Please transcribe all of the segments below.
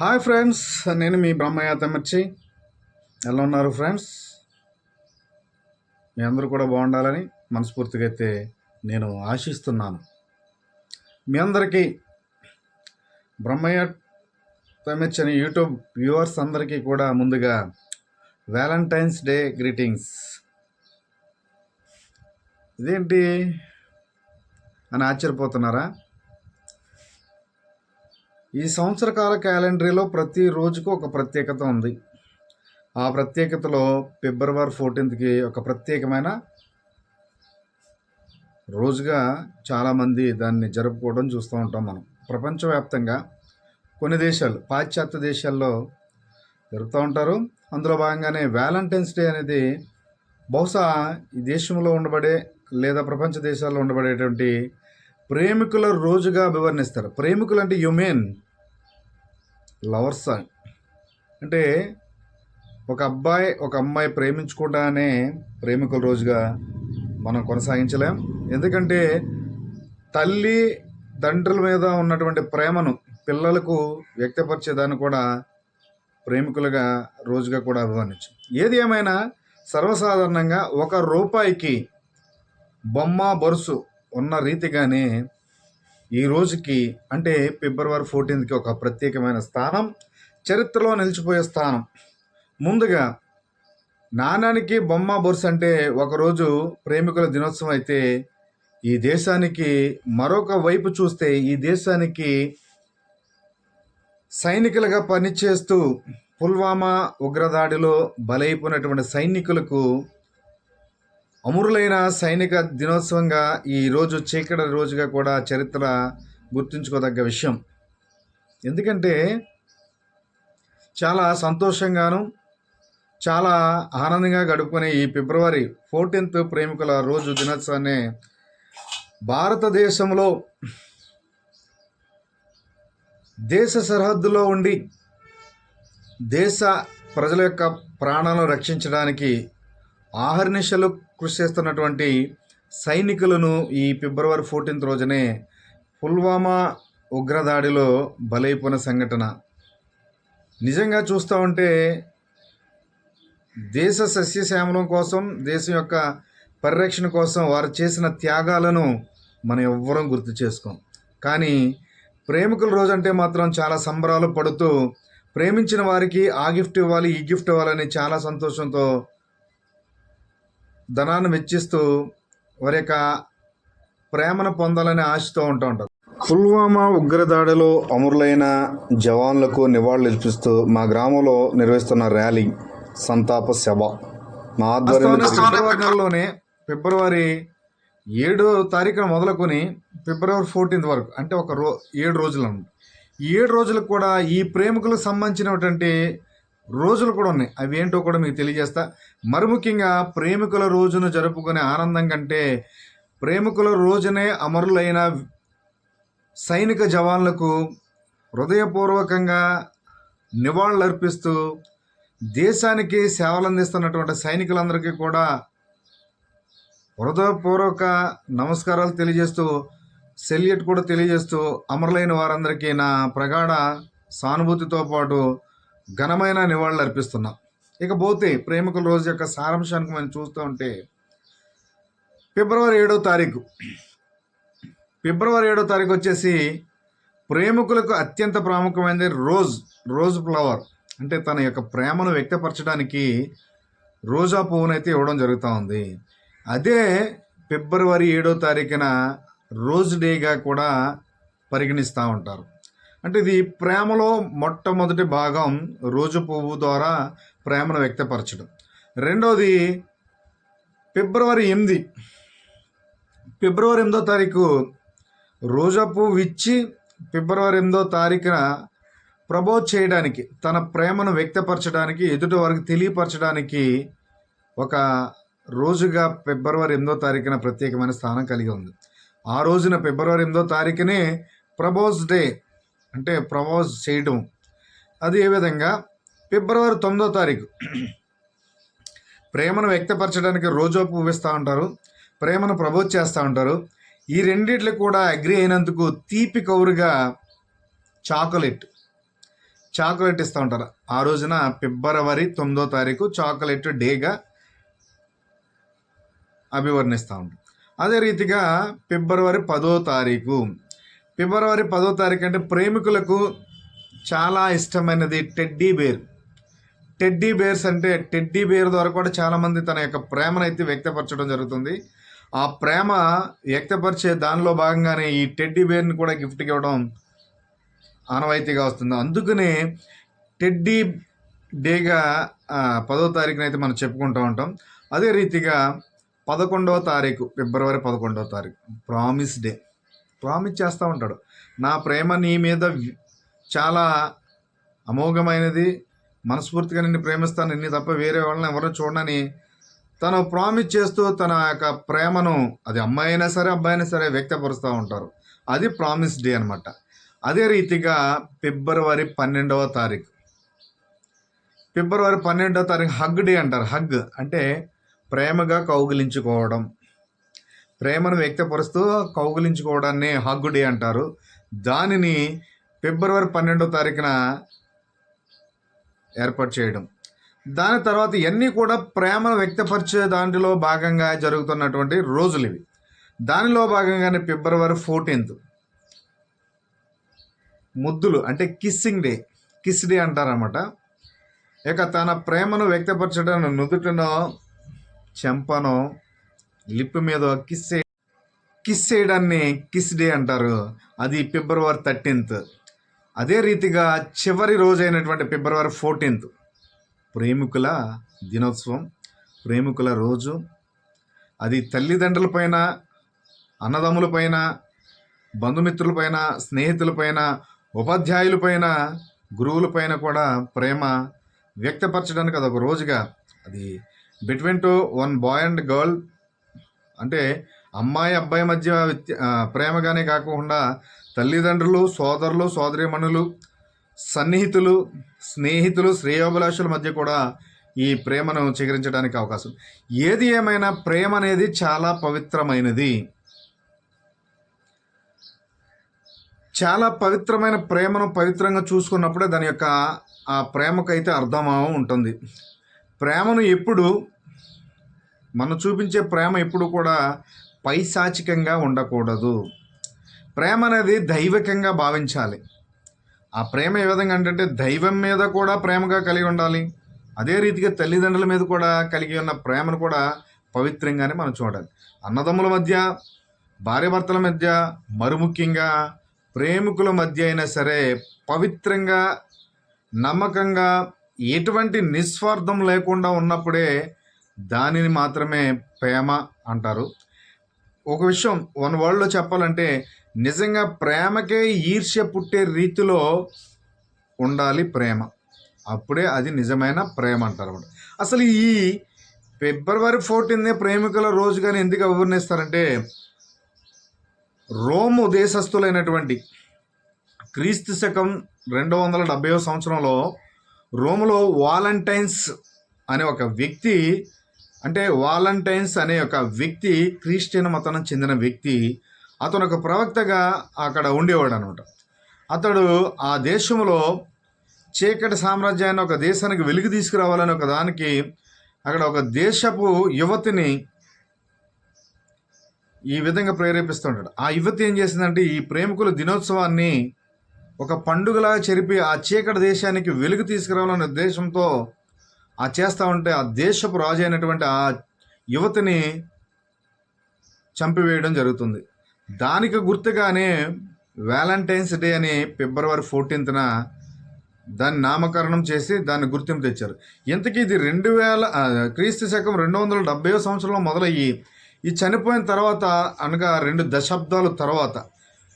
Hi friends నేను మీ బ్రహ్మయ్య తమ్మర్చి. ఎలా ఉన్నారు ఫ్రెండ్స్? మీ అందరూ కూడా బాగుండాలని మనస్ఫూర్తిగా అయితే నేను ఆశిస్తున్నాను. మీ అందరికీ బ్రహ్మయ్య తమిచ్ అనే యూట్యూబ్ వ్యూవర్స్ అందరికీ కూడా ముందుగా వ్యాలంటైన్స్ డే గ్రీటింగ్స్. ఇదేంటి? అని ఆశ్చర్యపోతున్నారా? ఈ సంవత్సరకాల క్యాలెండరీలో ప్రతి రోజుకు ఒక ప్రత్యేకత ఉంది. ఆ ప్రత్యేకతలో ఫిబ్రవరి ఫోర్టీన్త్కి ఒక ప్రత్యేకమైన రోజుగా చాలామంది దాన్ని జరుపుకోవడం చూస్తూ ఉంటాం మనం. ప్రపంచవ్యాప్తంగా కొన్ని దేశాలు పాశ్చాత్య దేశాల్లో జరుపుతూ ఉంటారు. అందులో భాగంగానే వ్యాలంటైన్స్ డే అనేది బహుశా ఈ దేశంలో ఉండబడే లేదా ప్రపంచ దేశాల్లో ఉండబడేటువంటి ప్రేమికుల రోజుగా వివరణిస్తారు ప్రేమికులు అంటే యుమెన్ లవర్స్ అంటే ఒక అబ్బాయి ఒక అమ్మాయి ప్రేమించుకుంటానే ప్రేమికుల రోజుగా మనం కొనసాగించలేం. ఎందుకంటే తల్లి తండ్రుల మీద ఉన్నటువంటి ప్రేమను పిల్లలకు వ్యక్తపరిచేదాన్ని కూడా ప్రేమికులుగా రోజుగా కూడా అభివర్ణించు ఏది ఏమైనా సర్వసాధారణంగా ఒక రూపాయికి బొమ్మ బొరుసు ఉన్న రీతిగానే ఈ రోజుకి అంటే ఫిబ్రవరి ఫోర్టీన్త్కి ఒక ప్రత్యేకమైన స్థానం చరిత్రలో నిలిచిపోయే స్థానం. ముందుగా నాణానికి బొమ్మ బొరుసు అంటే ఒకరోజు ప్రేమికుల దినోత్సవం అయితే ఈ దేశానికి మరొక వైపు చూస్తే ఈ దేశానికి సైనికులుగా పనిచేస్తూ పుల్వామా ఉగ్రదాడిలో బలైపోయినటువంటి సైనికులకు అమరులైన సైనిక దినోత్సవంగా ఈ రోజు చీకటి రోజుగా కూడా చరిత్ర గుర్తుంచుకోదగ్గ విషయం. ఎందుకంటే చాలా సంతోషంగాను చాలా ఆనందంగా గడుపుకునే ఈ ఫిబ్రవరి ఫోర్టీన్త్ ప్రేమికుల రోజు దినోత్సవాన్ని భారతదేశంలో దేశ సరిహద్దులో ఉండి దేశ ప్రజల యొక్క ప్రాణాలను రక్షించడానికి ఆహర్నిశలు కృషి చేస్తున్నటువంటి సైనికులను ఈ ఫిబ్రవరి ఫోర్టీన్త్ రోజునే పుల్వామా ఉగ్రదాడిలో బలైపోయిన సంఘటన. నిజంగా చూస్తూ ఉంటే దేశ సస్యశ్యామలం కోసం దేశం యొక్క పరిరక్షణ కోసం వారు చేసిన త్యాగాలను మనం ఎవ్వరం గుర్తు చేసుకోం. కానీ ప్రేమికుల రోజు అంటే మాత్రం చాలా సంబరాలు పడుతూ ప్రేమించిన వారికి ఆ గిఫ్ట్ ఇవ్వాలి ఈ గిఫ్ట్ ఇవ్వాలని చాలా సంతోషంతో ధనాన్ని వెచ్చిస్తూ వారి యొక్క ప్రేమను పొందాలని ఆశతో ఉంటూ ఉంటారు. పుల్వామా ఉగ్రదాడిలో అమరులైన జవాన్లకు నివాళులు ఇప్పిస్తూ మా గ్రామంలో నిర్వహిస్తున్న ర్యాలీ సంతాప సభ. మా ఆధ్వర్యంలో ఫిబ్రవరి ఏడో తారీఖున మొదలుకొని ఫిబ్రవరి ఫోర్టీన్త్ వరకు అంటే ఒక రో ఏడు రోజులు ఏడు రోజులకు కూడా ఈ ప్రేమికులకు సంబంధించినటువంటి రోజులు కూడా ఉన్నాయి. అవి ఏంటో కూడా మీకు తెలియజేస్తా. మరి ముఖ్యంగా ప్రేమికుల రోజును జరుపుకునే ఆనందం కంటే ప్రేమికుల రోజునే అమరులైన సైనిక జవాన్లకు హృదయపూర్వకంగా నివాళులర్పిస్తూ దేశానికి సేవలు అందిస్తున్నటువంటి సైనికులందరికీ కూడా హృదయపూర్వక నమస్కారాలు తెలియజేస్తూ సెల్యూట్ కూడా తెలియజేస్తూ అమరులైన వారందరికీ నా ప్రగాఢ సానుభూతితో పాటు ఘనమైన నివాళులు అర్పిస్తున్నాం. ఇకపోతే ప్రేమికుల రోజు యొక్క సారాంశానికి మనం చూస్తూ ఉంటే ఫిబ్రవరి ఏడో తారీఖు. ఫిబ్రవరి ఏడో తారీఖు వచ్చేసి ప్రేమికులకు అత్యంత ప్రాముఖ్యమైనది రోజ్ రోజ్ ఫ్లవర్. అంటే తన యొక్క ప్రేమను వ్యక్తపరచడానికి రోజా పువ్వునైతే ఇవ్వడం జరుగుతూ ఉంది. అదే ఫిబ్రవరి ఏడో తారీఖున రోజ్ డేగా కూడా పరిగణిస్తూ ఉంటారు. అంటే ఇది ప్రేమలో మొట్టమొదటి భాగం రోజు పువ్వు ద్వారా ప్రేమను వ్యక్తపరచడం. రెండవది ఫిబ్రవరి ఎనిమిది. ఫిబ్రవరి ఎనిమిదో తారీఖు రోజా పువ్వు ఇచ్చి ఫిబ్రవరి ఎనిమిదో తారీఖున ప్రబోధ్ చేయడానికి తన ప్రేమను వ్యక్తపరచడానికి ఎదుటి వారికి తెలియపరచడానికి ఒక రోజుగా ఫిబ్రవరి ఎనిమిదో తారీఖున ప్రత్యేకమైన స్థానం కలిగి ఉంది. ఆ రోజున ఫిబ్రవరి ఎనిమిదో తారీఖునే ప్రబోజ్ డే అంటే ప్రమోజ్ చేయటం అది ఏ విధంగా? ఫిబ్రవరి తొమ్మిదో తారీఖు. ప్రేమను వ్యక్తపరచడానికి రోజు పువ్వు ఉంటారు. ప్రేమను ప్రపోజ్ చేస్తూ ఉంటారు. ఈ రెండిట్లు కూడా అగ్రి అయినందుకు తీపి కౌరుగా చాక్లెట్ చాక్లెట్ ఇస్తూ ఉంటారు. ఆ రోజున ఫిబ్రవరి తొమ్మిదో తారీఖు చాక్లెట్ డేగా అభివర్ణిస్తూ ఉంటారు. అదే రీతిగా ఫిబ్రవరి పదో తారీఖు ఫిబ్రవరి పదో తారీఖు అంటే ప్రేమికులకు చాలా ఇష్టమైనది టెడ్డీ బేర్. టెడ్డీ బేర్స్ అంటే టెడ్డీ బేర్ ద్వారా కూడా చాలామంది తన యొక్క ప్రేమను అయితే వ్యక్తపరచడం జరుగుతుంది. ఆ ప్రేమ వ్యక్తపరిచే దానిలో భాగంగానే ఈ టెడ్డీ బేర్ని కూడా గిఫ్ట్కి ఇవ్వడం ఆనవాయితీగా వస్తుంది. అందుకనే టెడ్డీ డేగా పదో తారీఖున అయితే మనం చెప్పుకుంటూ ఉంటాం. అదే రీతిగా పదకొండవ తారీఖు ఫిబ్రవరి పదకొండవ తారీఖు ప్రామిస్ డే. ప్రామిస్ చేస్తూ ఉంటాడు. నా ప్రేమ నీ మీద చాలా అమోఘమైనది. మనస్ఫూర్తిగా నిన్ను ప్రేమిస్తాను. నిన్ను తప్ప వేరే వాళ్ళని ఎవరో చూడనని తను ప్రామిస్ చేస్తూ తన యొక్క ప్రేమను అది అమ్మాయి అయినా సరే అబ్బాయి అయినా సరే వ్యక్తపరుస్తూ ఉంటారు. అది ప్రామిస్ డే అనమాట అదే రీతిగా ఫిబ్రవరి పన్నెండవ తారీఖు. ఫిబ్రవరి పన్నెండవ తారీఖు హగ్ డే అంటారు. హగ్ అంటే ప్రేమగా కౌగిలించుకోవడం. ప్రేమను వ్యక్తపరుస్తూ కౌగిలించుకోవడాన్ని హగ్గు డే అంటారు. దానిని ఫిబ్రవరి పన్నెండో తారీఖున ఏర్పాటు చేయడం. దాని తర్వాత ఇవన్నీ కూడా ప్రేమను వ్యక్తపరిచే దాంట్లో భాగంగా జరుగుతున్నటువంటి రోజులు ఇవి. దానిలో భాగంగానే ఫిబ్రవరి ఫోర్టీన్త్. ముద్దులు అంటే కిస్సింగ్ డే. కిస్ డే అంటారన్నమాట. ఇక తన ప్రేమను వ్యక్తపరచడం నుదుటనో చెంపనో లిప్ మీద కిస్ కిస్ చేయడాన్ని కిస్ డే అంటారు. అది ఫిబ్రవరి థర్టీన్త్. అదే రీతిగా చివరి రోజు అయినటువంటి ఫిబ్రవరి ఫోర్టీన్త్. ప్రేమికుల దినోత్సవం ప్రేమికుల రోజు. అది తల్లిదండ్రులపైన అన్నదమ్ములపైన బంధుమిత్రులపైన స్నేహితులపైన ఉపాధ్యాయులపైన గురువులపైన కూడా ప్రేమ వ్యక్తపరచడానికి అదొక రోజుగా. అది between two one boy and girl అంటే అమ్మాయి అబ్బాయి మధ్య వ్యత్య- ప్రేమగానే కాకుండా తల్లిదండ్రులు సోదరులు సోదరిమణులు సన్నిహితులు స్నేహితులు శ్రేయోభిలాషుల మధ్య కూడా ఈ ప్రేమను చిగురించడానికి అవకాశం. ఏది ఏమైనా ప్రేమ అనేది చాలా పవిత్రమైనది. చాలా పవిత్రమైన ప్రేమను పవిత్రంగా చూసుకున్నప్పుడే దాని యొక్క ఆ ప్రేమకైతే అర్థం ఉంటుంది. ప్రేమను ఎప్పుడు మనం చూపించే ప్రేమ ఎప్పుడు కూడా పైశాచికంగా ఉండకూడదు. ప్రేమ అనేది దైవికంగా భావించాలి. ఆ ప్రేమ ఏ విధంగా అంటే దైవం మీద కూడా ప్రేమగా కలిగి ఉండాలి. అదే రీతిగా తల్లిదండ్రుల మీద కూడా కలిగి ఉన్న ప్రేమను కూడా పవిత్రంగానే మనం చూడాలి. అన్నదమ్ముల మధ్య భార్యాభర్తల మధ్య మరి ముఖ్యంగా ప్రేమికుల మధ్య అయినా సరే పవిత్రంగా నమ్మకంగా ఎటువంటి నిస్వార్థం లేకుండా ఉన్నప్పుడే దానిని మాత్రమే ప్రేమ అంటారు. ఒక విషయం వన్ వరల్డ్లో చెప్పాలంటే నిజంగా ప్రేమకే ఈర్ష్య పుట్టే రీతిలో ఉండాలి ప్రేమ. అప్పుడే అది నిజమైన ప్రేమ అంటారు అన్నమాట. అసలు ఈ ఫిబ్రవరి ఫోర్టీన్నే ప్రేమికుల రోజుగానే ఎందుకు అభివర్ణిస్తారంటే రోము దేశస్థులైనటువంటి క్రీస్తు శకం రెండు వందల డెబ్బైవ సంవత్సరంలో రోములో వాలంటైన్స్ అనే ఒక వ్యక్తి అంటే వాలంటైన్స్ అనే ఒక వ్యక్తి క్రిస్టియన్ మతానికి చెందిన వ్యక్తి అతను ఒక ప్రవక్తగా అక్కడ ఉండేవాడు అనమాట అతడు ఆ దేశంలో చీకటి సామ్రాజ్యాన్ని ఒక దేశానికి వెలుగు తీసుకురావాలని ఒక దానికి అక్కడ ఒక దేశపు యువతిని ఈ విధంగా ప్రేరేపిస్తుంటాడు. ఆ యువతి ఏం చేసిందంటే ఈ ప్రేమికుల దినోత్సవాన్ని ఒక పండుగలాగా చెరిపి ఆ చీకటి దేశానికి వెలుగు తీసుకురావాలనే ఉద్దేశంతో ఆ చేస్తూ ఉంటే ఆ దేశపు రాజు అయినటువంటి ఆ యువతిని చంపివేయడం జరుగుతుంది. దానికి గుర్తుగానే వ్యాలంటైన్స్ డే అని ఫిబ్రవరి ఫోర్టీన్త్న దాన్ని నామకరణం చేసి దాన్ని గుర్తింపు తెచ్చారు. ఇంతకీ ఇది రెండు వేల క్రీస్తు శకం రెండు వందల డెబ్బై సంవత్సరంలో మొదలయ్యి ఈ చనిపోయిన తర్వాత అనగా రెండు దశాబ్దాల తర్వాత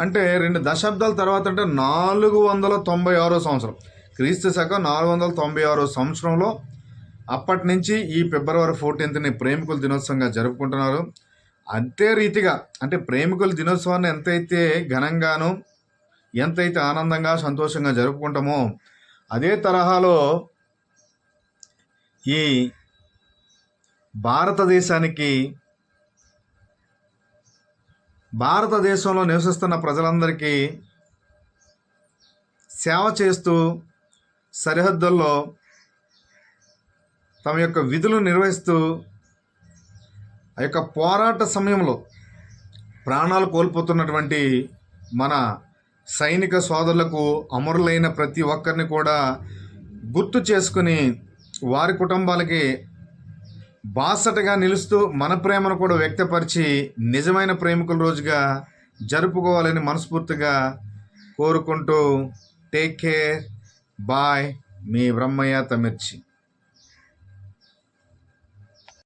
అంటే రెండు దశాబ్దాల తర్వాత అంటే నాలుగు వందల తొంభై ఆరో సంవత్సరం. క్రీస్తు శకం నాలుగు వందల తొంభై ఆరో సంవత్సరంలో అప్పటి నుంచి ఈ ఫిబ్రవరి ఫోర్టీన్త్ని ప్రేమికుల దినోత్సవంగా జరుపుకుంటున్నారు. అంతే రీతిగా అంటే ప్రేమికుల దినోత్సవాన్ని ఎంతైతే ఘనంగాను ఎంతైతే ఆనందంగా సంతోషంగా జరుపుకుంటామో అదే తరహాలో ఈ భారతదేశానికి భారతదేశంలో నివసిస్తున్న ప్రజలందరికీ సేవ చేస్తూ సరిహద్దుల్లో తమ యొక్క విధులు నిర్వహిస్తూ ఆ యొక్క పోరాట సమయంలో ప్రాణాలు కోల్పోతున్నటువంటి మన సైనిక సోదరులకు అమరులైన ప్రతి ఒక్కరిని కూడా గుర్తు చేసుకుని వారి కుటుంబాలకి బాసటగా నిలుస్తూ మన ప్రేమను కూడా వ్యక్తపరిచి నిజమైన ప్రేమికుల రోజుగా జరుపుకోవాలని మనస్ఫూర్తిగా కోరుకుంటూ టేక్ కేర్ బాయ్ మీ బ్రహ్మయ్య తమిర్చి.